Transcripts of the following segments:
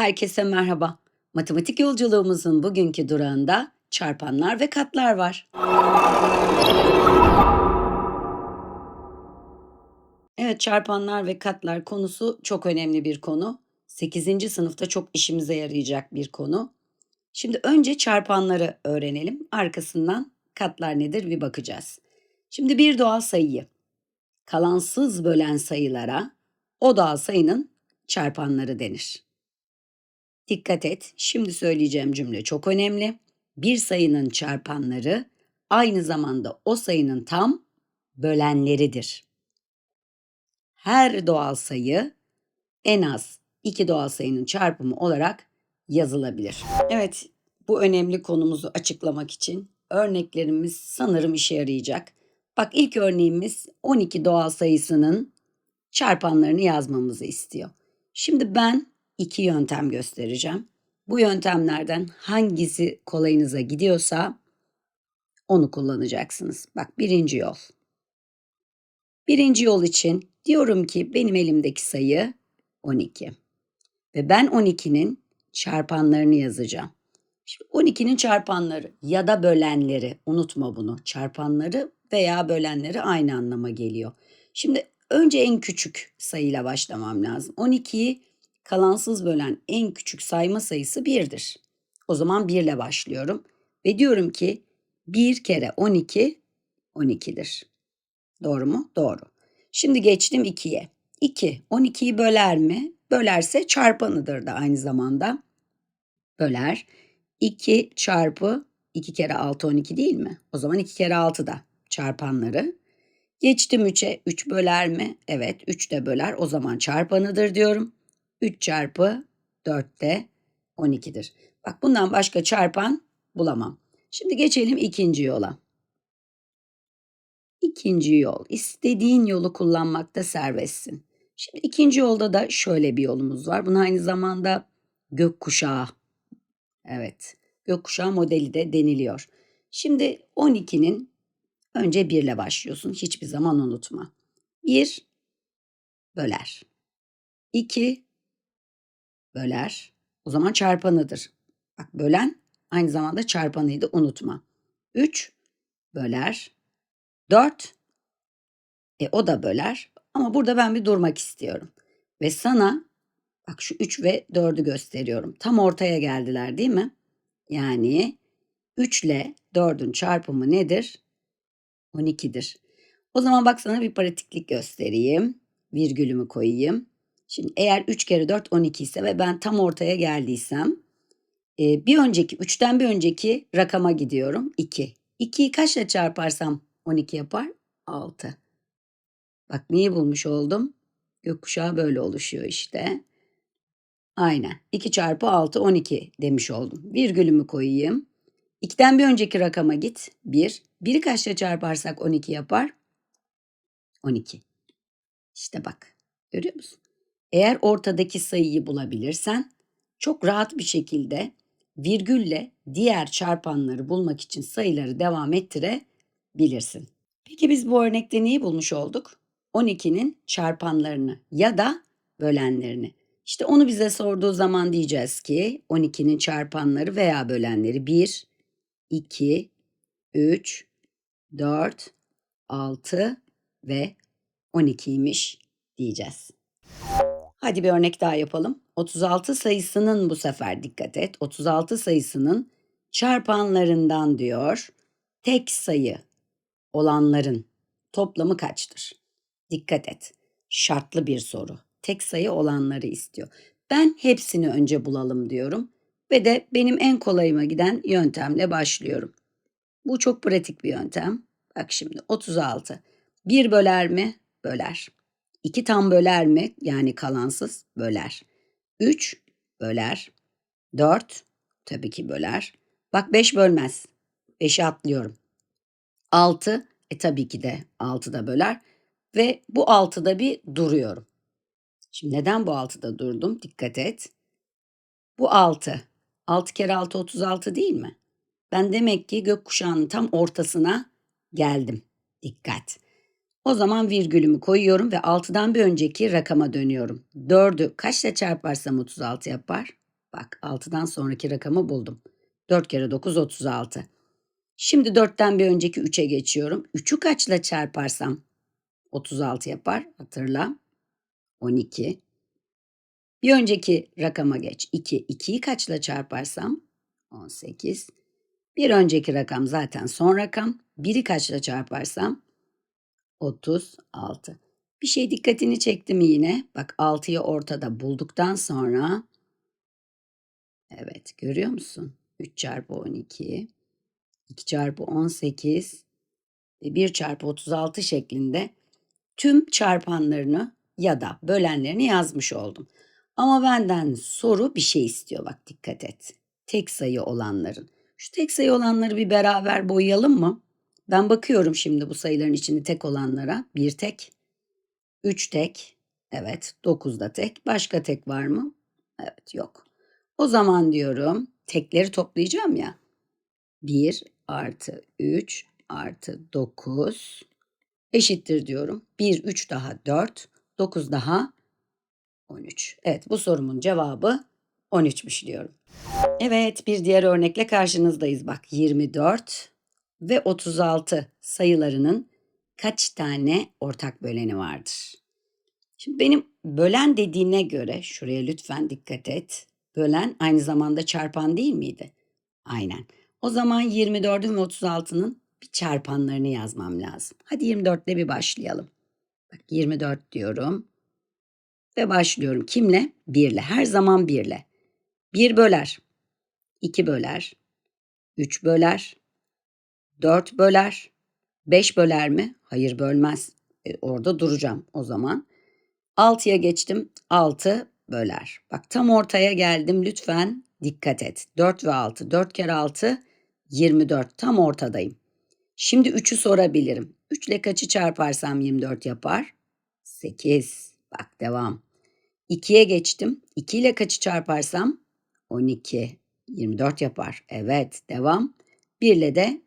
Herkese merhaba. Matematik yolculuğumuzun bugünkü durağında çarpanlar ve katlar var. Evet, çarpanlar ve katlar konusu çok önemli bir konu. 8. sınıfta çok işimize yarayacak bir konu. Şimdi önce çarpanları öğrenelim. Arkasından katlar nedir bir bakacağız. Şimdi bir doğal sayıyı kalansız bölen sayılara o doğal sayının çarpanları denir. Dikkat et, şimdi söyleyeceğim cümle çok önemli. Bir sayının çarpanları aynı zamanda o sayının tam bölenleridir. Her doğal sayı en az iki doğal sayının çarpımı olarak yazılabilir. Evet, bu önemli konumuzu açıklamak için örneklerimiz sanırım işe yarayacak. Bak ilk örneğimiz 12 doğal sayısının çarpanlarını yazmamızı istiyor. Şimdi ben iki yöntem göstereceğim. Bu yöntemlerden hangisi kolayınıza gidiyorsa onu kullanacaksınız. Bak birinci yol. Birinci yol için diyorum ki benim elimdeki sayı 12. Ve ben 12'nin çarpanlarını yazacağım. Şimdi 12'nin çarpanları ya da bölenleri unutma bunu. Çarpanları veya bölenleri aynı anlama geliyor. Şimdi önce en küçük sayıyla başlamam lazım. 12'yi kalansız bölen en küçük sayma sayısı 1'dir. O zaman 1 ile başlıyorum ve diyorum ki 1 kere 12 12'dir. Doğru mu? Doğru. Şimdi geçtim 2'ye. 2 12'yi böler mi? Bölerse çarpanıdır da aynı zamanda. Böler. 2 çarpı 2 kere 6 12 değil mi? O zaman 2 kere 6 da çarpanları. Geçtim 3'e. 3 böler mi? Evet 3 de böler. O zaman çarpanıdır diyorum. 3 çarpı 4 de 12'dir. Bak bundan başka çarpan bulamam. Şimdi geçelim ikinci yola. İkinci yol. İstediğin yolu kullanmakta serbestsin. Şimdi ikinci yolda da şöyle bir yolumuz var. Buna aynı zamanda gökkuşağı. Evet. Gökkuşağı modeli de deniliyor. Şimdi 12'nin önce 1 ile başlıyorsun. Hiçbir zaman unutma. 1 böler. 2 böler. O zaman çarpanıdır. Bak bölen aynı zamanda çarpanıydı unutma. 3 böler. 4 e o da böler ama burada ben bir durmak istiyorum. Ve sana bak şu 3 ve 4'ü gösteriyorum. Tam ortaya geldiler değil mi? Yani 3 ile 4'ün çarpımı nedir? 12'dir. O zaman bak sana bir pratiklik göstereyim. Virgülümü koyayım. Şimdi eğer 3 kere 4 12 ise ve ben tam ortaya geldiysem e, bir önceki 3'ten bir önceki rakama gidiyorum 2. 2'yi kaçla çarparsam 12 yapar? 6. Bak neyi bulmuş oldum? Gökkuşağı böyle oluşuyor işte. Aynen. 2 çarpı 6 12 demiş oldum. Virgülümü koyayım. 2'den bir önceki rakama git. 1. 1'i kaçla çarparsak 12 yapar? 12. İşte bak. Görüyor musun? Eğer ortadaki sayıyı bulabilirsen çok rahat bir şekilde virgülle diğer çarpanları bulmak için sayıları devam ettirebilirsin. Peki biz bu örnekte neyi bulmuş olduk? 12'nin çarpanlarını ya da bölenlerini. İşte onu bize sorduğu zaman diyeceğiz ki 12'nin çarpanları veya bölenleri 1, 2, 3, 4, 6 ve 12'ymiş diyeceğiz. Hadi bir örnek daha yapalım. 36 sayısının bu sefer dikkat et. 36 sayısının çarpanlarından diyor. Tek sayı olanların toplamı kaçtır? Dikkat et. Şartlı bir soru. Tek sayı olanları istiyor. Ben hepsini önce bulalım diyorum ve de benim en kolayıma giden yöntemle başlıyorum. Bu çok pratik bir yöntem. Bak şimdi 36. 1 böler mi? Böler. 2 tam böler mi? Yani kalansız böler. 3 böler. 4 tabii ki böler. Bak 5 bölmez. 5'i atlıyorum. 6 e tabii ki de 6 da böler. Ve bu 6'da bir duruyorum. Şimdi neden bu 6'da durdum? Dikkat et. Bu 6. 6 kere 6 36 değil mi? Ben demek ki gökkuşağının tam ortasına geldim. Dikkat. O zaman virgülümü koyuyorum ve 6'dan bir önceki rakama dönüyorum. 4'ü kaçla çarparsam 36 yapar? Bak 6'dan sonraki rakamı buldum. 4 kere 9 36. Şimdi 4'ten bir önceki 3'e geçiyorum. 3'ü kaçla çarparsam 36 yapar. Hatırla. 12. Bir önceki rakama geç. 2. 2'yi kaçla çarparsam 18. Bir önceki rakam zaten son rakam. 1'i kaçla çarparsam 36. Bir şey dikkatini çekti mi yine? Bak 6'yı ortada bulduktan sonra evet görüyor musun? 3 çarpı 12 2 çarpı 18 ve 1 çarpı 36 şeklinde tüm çarpanlarını ya da bölenlerini yazmış oldum. Ama benden soru bir şey istiyor bak dikkat et. Tek sayı olanların. Şu tek sayı olanları bir beraber boyayalım mı? Ben bakıyorum şimdi bu sayıların içinde tek olanlara. Bir tek, üç tek, evet dokuz da tek. Başka tek var mı? Evet yok. O zaman diyorum tekleri toplayacağım ya. 1 artı 3 artı 9 eşittir diyorum. 1, 3 daha 4, 9 daha 13. Evet bu sorumun cevabı 13'müş diyorum. Evet bir diğer örnekle karşınızdayız. Bak 24 ve 36 sayılarının kaç tane ortak böleni vardır? Şimdi benim bölen dediğine göre şuraya lütfen dikkat et. Bölen aynı zamanda çarpan değil miydi? Aynen. O zaman 24'ün ve 36'nın bir çarpanlarını yazmam lazım. Hadi 24 ile bir başlayalım. Bak 24 diyorum. Ve başlıyorum. Kimle? 1 ile. Her zaman 1 ile. 1 böler. 2 böler. 3 böler. 4 böler. 5 böler mi? Hayır bölmez. E, orada duracağım o zaman. 6'ya geçtim. 6 böler. Bak tam ortaya geldim. Lütfen dikkat et. 4 ve 6. 4 kere 6 24. Tam ortadayım. Şimdi 3'ü sorabilirim. 3 ile kaçı çarparsam 24 yapar? 8. Bak devam. 2'ye geçtim. 2 ile kaçı çarparsam 12. 24 yapar. Evet devam. 1 ile de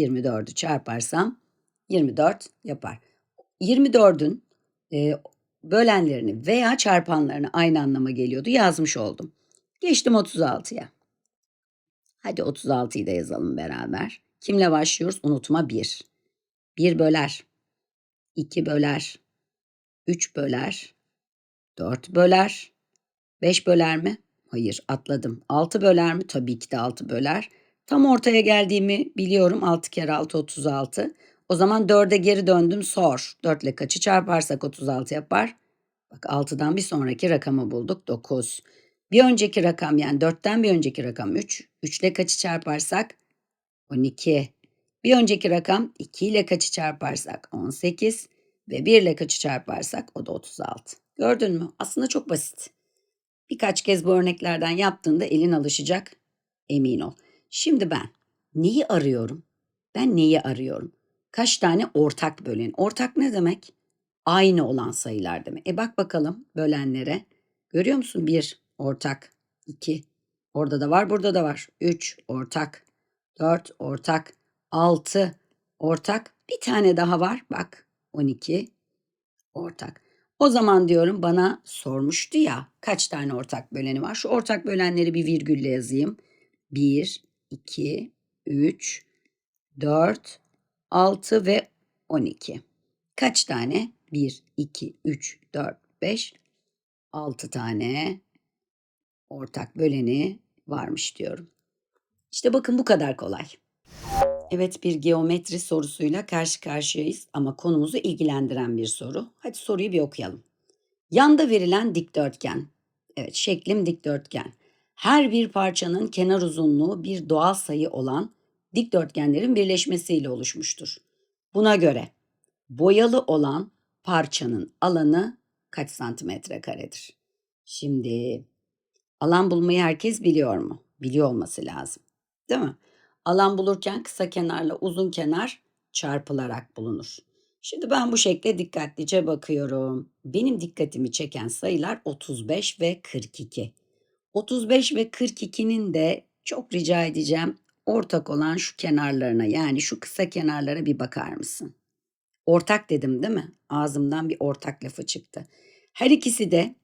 24'ü çarparsam 24 yapar. 24'ün e, bölenlerini veya çarpanlarını aynı anlama geliyordu yazmış oldum. Geçtim 36'ya. Hadi 36'yı da yazalım beraber. Kimle başlıyoruz? Unutma 1. 1 böler. 2 böler. 3 böler. 4 böler. 5 böler mi? Hayır atladım. 6 böler mi? Tabii ki de 6 böler. Tam ortaya geldiğimi biliyorum. 6 kere 6 36. O zaman 4'e geri döndüm sor. 4 ile kaçı çarparsak 36 yapar? Bak 6'dan bir sonraki rakamı bulduk 9. Bir önceki rakam yani 4'ten bir önceki rakam 3. 3 ile kaçı çarparsak 12. Bir önceki rakam 2 ile kaçı çarparsak 18 ve 1 ile kaçı çarparsak o da 36. Gördün mü? Aslında çok basit. Birkaç kez bu örneklerden yaptığında elin alışacak. Emin ol. Şimdi ben neyi arıyorum? Ben neyi arıyorum? Kaç tane ortak bölen? Ortak ne demek? Aynı olan sayılar demek. E bak bakalım bölenlere. Görüyor musun? 1 ortak, 2 orada da var, burada da var. 3 ortak, 4 ortak, 6 ortak. Bir tane daha var. Bak 12 ortak. O zaman diyorum bana sormuştu ya kaç tane ortak böleni var? Şu ortak bölenleri bir virgülle yazayım. 1, 2, 3, 4, 6 ve 12. Kaç tane? 1, 2, 3, 4, 5, 6 tane ortak böleni varmış diyorum. İşte bakın bu kadar kolay. Evet bir geometri sorusuyla karşı karşıyayız ama konumuzu ilgilendiren bir soru. Hadi soruyu bir okuyalım. Yanda verilen dikdörtgen. Evet şeklim dikdörtgen. Her bir parçanın kenar uzunluğu bir doğal sayı olan dikdörtgenlerin birleşmesiyle oluşmuştur. Buna göre boyalı olan parçanın alanı kaç santimetre karedir? Şimdi alan bulmayı herkes biliyor mu? Biliyor olması lazım. Değil mi? Alan bulurken kısa kenarla uzun kenar çarpılarak bulunur. Şimdi ben bu şekle dikkatlice bakıyorum. Benim dikkatimi çeken sayılar 35 ve 42. 35 ve 42'nin de çok rica edeceğim ortak olan şu kenarlarına yani şu kısa kenarlara bir bakar mısın? Ortak dedim değil mi? Ağzımdan bir ortak lafı çıktı. Her ikisi de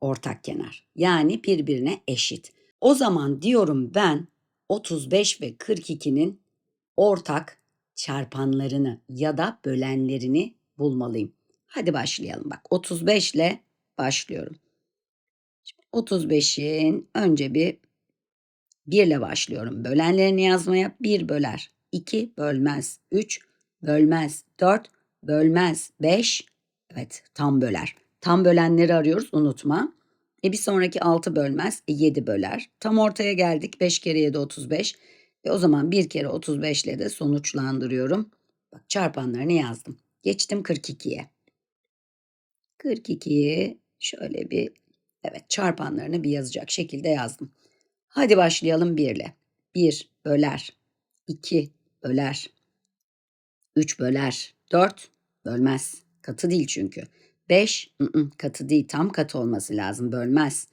ortak kenar. Yani birbirine eşit. O zaman diyorum ben 35 ve 42'nin ortak çarpanlarını ya da bölenlerini bulmalıyım. Hadi başlayalım bak 35 ile başlıyorum. 35'in önce bir 1 ile başlıyorum. Bölenlerini yazmaya 1 böler, 2 bölmez, 3 bölmez, 4 bölmez, 5 evet tam böler. Tam bölenleri arıyoruz unutma. E bir sonraki 6 bölmez, e 7 böler. Tam ortaya geldik. 5 kere 7 35. E o zaman 1 kere 35 ile de sonuçlandırıyorum. Bak çarpanlarını yazdım. Geçtim 42'ye. 42'yi şöyle bir evet çarpanlarını bir yazacak şekilde yazdım. Hadi başlayalım 1 ile. 1 böler, 2 böler, 3 böler, 4 bölmez. Katı değil çünkü. 5 katı değil tam katı olması lazım bölmez.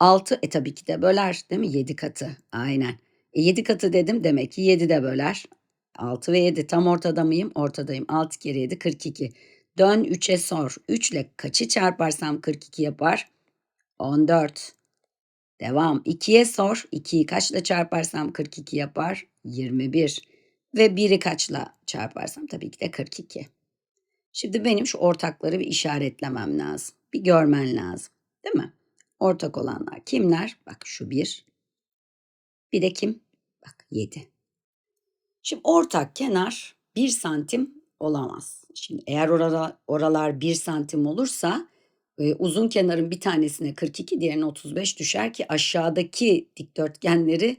6 e tabii ki de böler değil mi? 7 katı aynen. E 7 katı dedim demek ki 7 de böler. 6 ve 7 tam ortada mıyım? Ortadayım. 6 kere 7 42. Dön 3'e sor. 3 ile kaçı çarparsam 42 yapar? 14. Devam. 2'ye sor. 2'yi kaçla çarparsam 42 yapar? 21. Ve 1'i kaçla çarparsam tabii ki de 42. Şimdi benim şu ortakları bir işaretlemem lazım. Bir görmen lazım. Değil mi? Ortak olanlar kimler? Bak şu 1. Bir de kim? Bak 7. Şimdi ortak kenar 1 santim olamaz. Şimdi eğer orada, oralar 1 santim olursa uzun kenarın bir tanesine 42 diğerine 35 düşer ki aşağıdaki dikdörtgenleri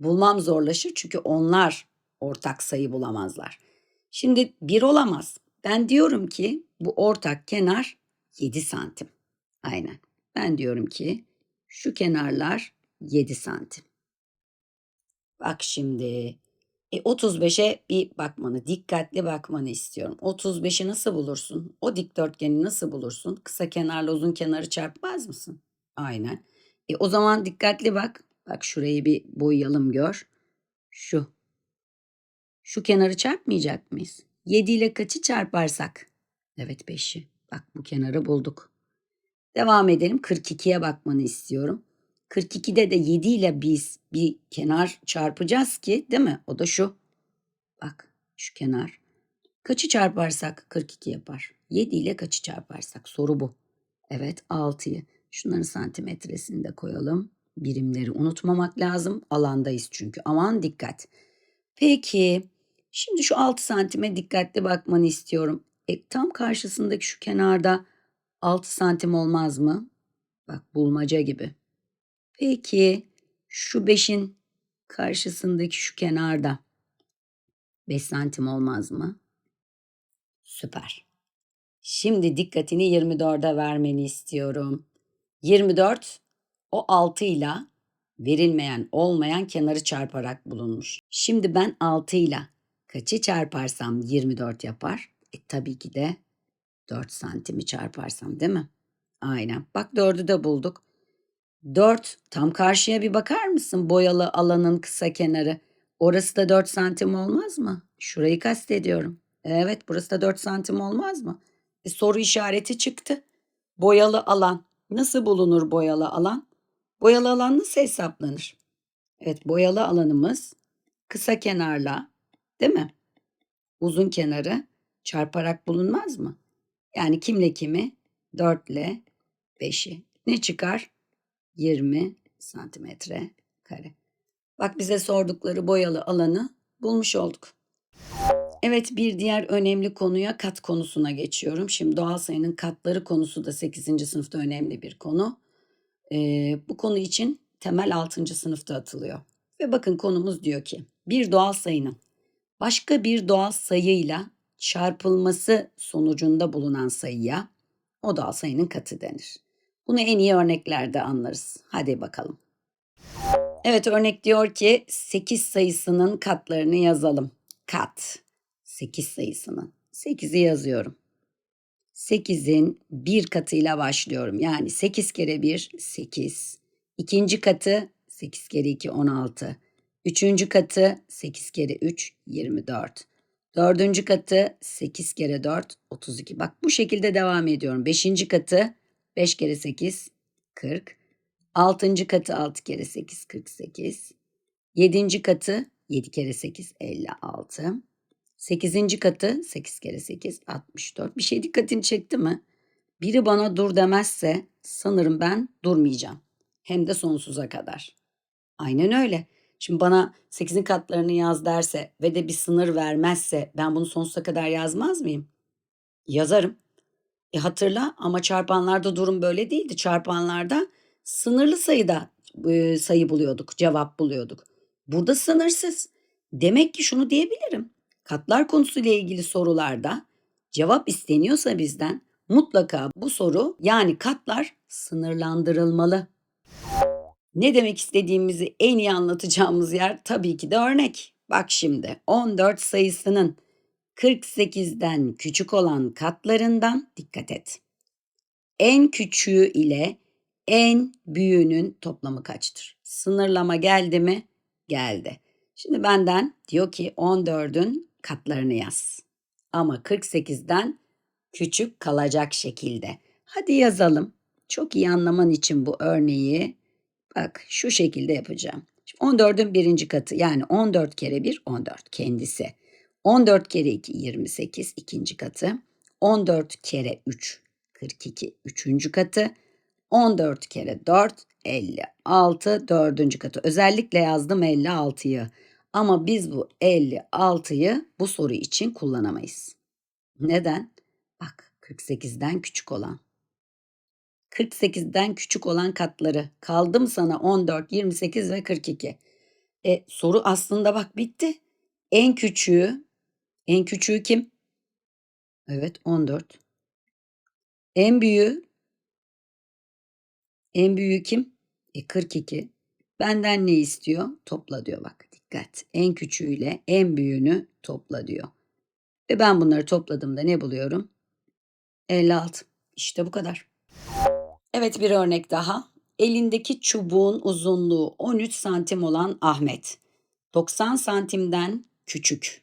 bulmam zorlaşır. Çünkü onlar ortak sayı bulamazlar. Şimdi 1 olamaz. Ben diyorum ki bu ortak kenar 7 santim. Aynen. Ben diyorum ki şu kenarlar 7 santim. Bak şimdi e, 35'e bir bakmanı, dikkatli bakmanı istiyorum. 35'i nasıl bulursun? O dikdörtgeni nasıl bulursun? Kısa kenarla uzun kenarı çarpmaz mısın? Aynen. E, o zaman dikkatli bak. Bak şurayı bir boyayalım gör. Şu. Şu kenarı çarpmayacak mıyız? 7 ile kaçı çarparsak? Evet 5'i. Bak bu kenarı bulduk. Devam edelim. 42'ye bakmanı istiyorum. 42'de de 7 ile biz bir kenar çarpacağız ki değil mi? O da şu. Bak şu kenar. Kaçı çarparsak 42 yapar. 7 ile kaçı çarparsak soru bu. Evet 6'yı. Şunların santimetresini de koyalım. Birimleri unutmamak lazım. Alandayız çünkü. Aman dikkat. Peki şimdi şu 6 santime dikkatli bakmanı istiyorum. E, tam karşısındaki şu kenarda 6 santim olmaz mı? Bak bulmaca gibi. Peki şu 5'in karşısındaki şu kenarda 5 santim olmaz mı? Süper. Şimdi dikkatini 24'e vermeni istiyorum. 24 o 6 ile verilmeyen olmayan kenarı çarparak bulunmuş. Şimdi ben 6 ile kaçı çarparsam 24 yapar? E tabii ki de 4 santimi çarparsam değil mi? Aynen. Bak 4'ü de bulduk. 4 tam karşıya bir bakar mısın? Boyalı alanın kısa kenarı. Orası da 4 santim olmaz mı? Şurayı kastediyorum. Evet burası da 4 santim olmaz mı? E, soru işareti çıktı. Boyalı alan. Nasıl bulunur boyalı alan? Boyalı alan nasıl hesaplanır? Evet boyalı alanımız kısa kenarla değil mi? Uzun kenarı çarparak bulunmaz mı? Yani kimle kimi? 4 ile 5'i. Ne çıkar? 20 santimetre kare. Bak bize sordukları boyalı alanı bulmuş olduk. Evet bir diğer önemli konuya kat konusuna geçiyorum. Şimdi doğal sayının katları konusu da 8. sınıfta önemli bir konu. Ee, bu konu için temel 6. sınıfta atılıyor. Ve bakın konumuz diyor ki bir doğal sayının başka bir doğal sayıyla çarpılması sonucunda bulunan sayıya o doğal sayının katı denir. Bunu en iyi örneklerde anlarız. Hadi bakalım. Evet örnek diyor ki 8 sayısının katlarını yazalım. Kat. 8 sayısının. 8'i yazıyorum. 8'in bir katıyla başlıyorum. Yani 8 kere 1 8. İkinci katı 8 kere 2 16. Üçüncü katı 8 kere 3 24. Dördüncü katı 8 kere 4 32. Bak bu şekilde devam ediyorum. Beşinci katı 5 kere 8 40. Altıncı katı 6 kere 8 48. Yedinci katı 7 kere 8 56. Sekizinci katı 8 kere 8 64. Bir şey dikkatini çekti mi? Biri bana dur demezse sanırım ben durmayacağım. Hem de sonsuza kadar. Aynen öyle. Şimdi bana 8'in katlarını yaz derse ve de bir sınır vermezse ben bunu sonsuza kadar yazmaz mıyım? Yazarım. E hatırla ama çarpanlarda durum böyle değildi. Çarpanlarda sınırlı sayıda e, sayı buluyorduk, cevap buluyorduk. Burada sınırsız. Demek ki şunu diyebilirim. Katlar konusuyla ilgili sorularda cevap isteniyorsa bizden mutlaka bu soru yani katlar sınırlandırılmalı. Ne demek istediğimizi en iyi anlatacağımız yer tabii ki de örnek. Bak şimdi 14 sayısının 48'den küçük olan katlarından dikkat et. En küçüğü ile en büyüğünün toplamı kaçtır? Sınırlama geldi mi? Geldi. Şimdi benden diyor ki 14'ün katlarını yaz. Ama 48'den küçük kalacak şekilde. Hadi yazalım. Çok iyi anlaman için bu örneği bak şu şekilde yapacağım. Şimdi 14'ün birinci katı yani 14 kere 1 14 kendisi. 14 kere 2 28 ikinci katı. 14 kere 3 42 üçüncü katı. 14 kere 4 56 dördüncü katı. Özellikle yazdım 56'yı. Ama biz bu 56'yı bu soru için kullanamayız. Neden? Bak 48'den küçük olan. 48'den küçük olan katları. Kaldı mı sana 14, 28 ve 42? E, soru aslında bak bitti. En küçüğü, en küçüğü kim? Evet 14. En büyüğü, en büyüğü kim? E 42. Benden ne istiyor? Topla diyor bak dikkat. En küçüğüyle en büyüğünü topla diyor. Ve ben bunları topladığımda ne buluyorum? 56. İşte bu kadar. Evet bir örnek daha. Elindeki çubuğun uzunluğu 13 santim olan Ahmet. 90 santimden küçük.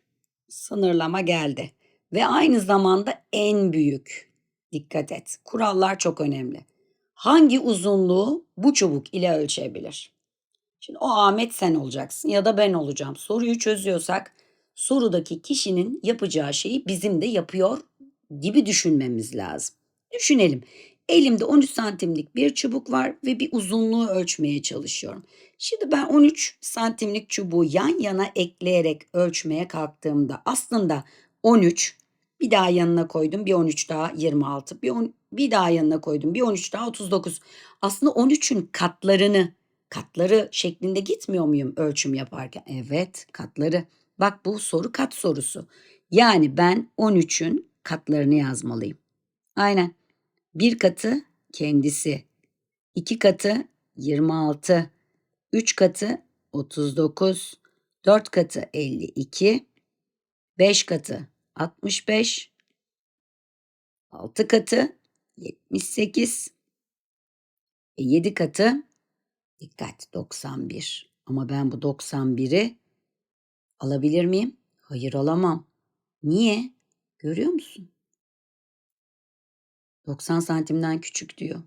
Sınırlama geldi. Ve aynı zamanda en büyük. Dikkat et. Kurallar çok önemli. Hangi uzunluğu bu çubuk ile ölçebilir? Şimdi o Ahmet sen olacaksın ya da ben olacağım. Soruyu çözüyorsak sorudaki kişinin yapacağı şeyi bizim de yapıyor gibi düşünmemiz lazım. Düşünelim. Elimde 13 santimlik bir çubuk var ve bir uzunluğu ölçmeye çalışıyorum. Şimdi ben 13 santimlik çubuğu yan yana ekleyerek ölçmeye kalktığımda aslında 13 bir daha yanına koydum bir 13 daha 26 bir, on, bir daha yanına koydum bir 13 daha 39. Aslında 13'ün katlarını katları şeklinde gitmiyor muyum ölçüm yaparken? Evet katları. Bak bu soru kat sorusu. Yani ben 13'ün katlarını yazmalıyım. Aynen. Bir katı kendisi. iki katı 26. Üç katı 39. Dört katı 52. Beş katı 65. Altı katı 78. E, yedi katı dikkat 91. Ama ben bu 91'i alabilir miyim? Hayır alamam. Niye? Görüyor musun? 90 santimden küçük diyor.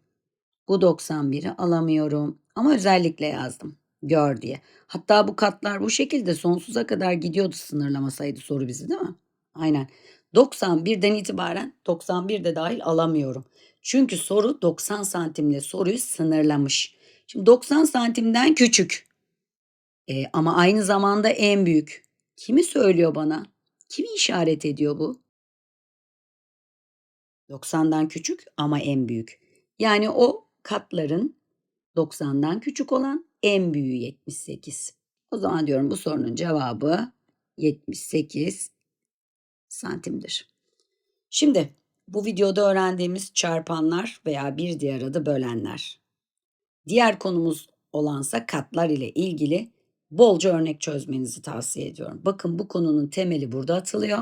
Bu 91'i alamıyorum ama özellikle yazdım. Gör diye. Hatta bu katlar bu şekilde sonsuza kadar gidiyordu sınırlamasaydı soru bizi değil mi? Aynen. 91'den itibaren 91 de dahil alamıyorum. Çünkü soru 90 santimle soruyu sınırlamış. Şimdi 90 santimden küçük. E, ama aynı zamanda en büyük. Kimi söylüyor bana? Kimi işaret ediyor bu? 90'dan küçük ama en büyük. Yani o katların 90'dan küçük olan en büyüğü 78. O zaman diyorum bu sorunun cevabı 78 santimdir. Şimdi bu videoda öğrendiğimiz çarpanlar veya bir diğer adı bölenler. Diğer konumuz olansa katlar ile ilgili bolca örnek çözmenizi tavsiye ediyorum. Bakın bu konunun temeli burada atılıyor.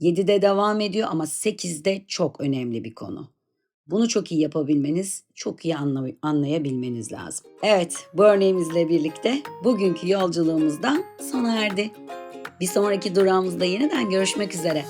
7'de devam ediyor ama 8'de çok önemli bir konu. Bunu çok iyi yapabilmeniz, çok iyi anlay- anlayabilmeniz lazım. Evet, bu örneğimizle birlikte bugünkü yolculuğumuzdan sona erdi. Bir sonraki durağımızda yeniden görüşmek üzere.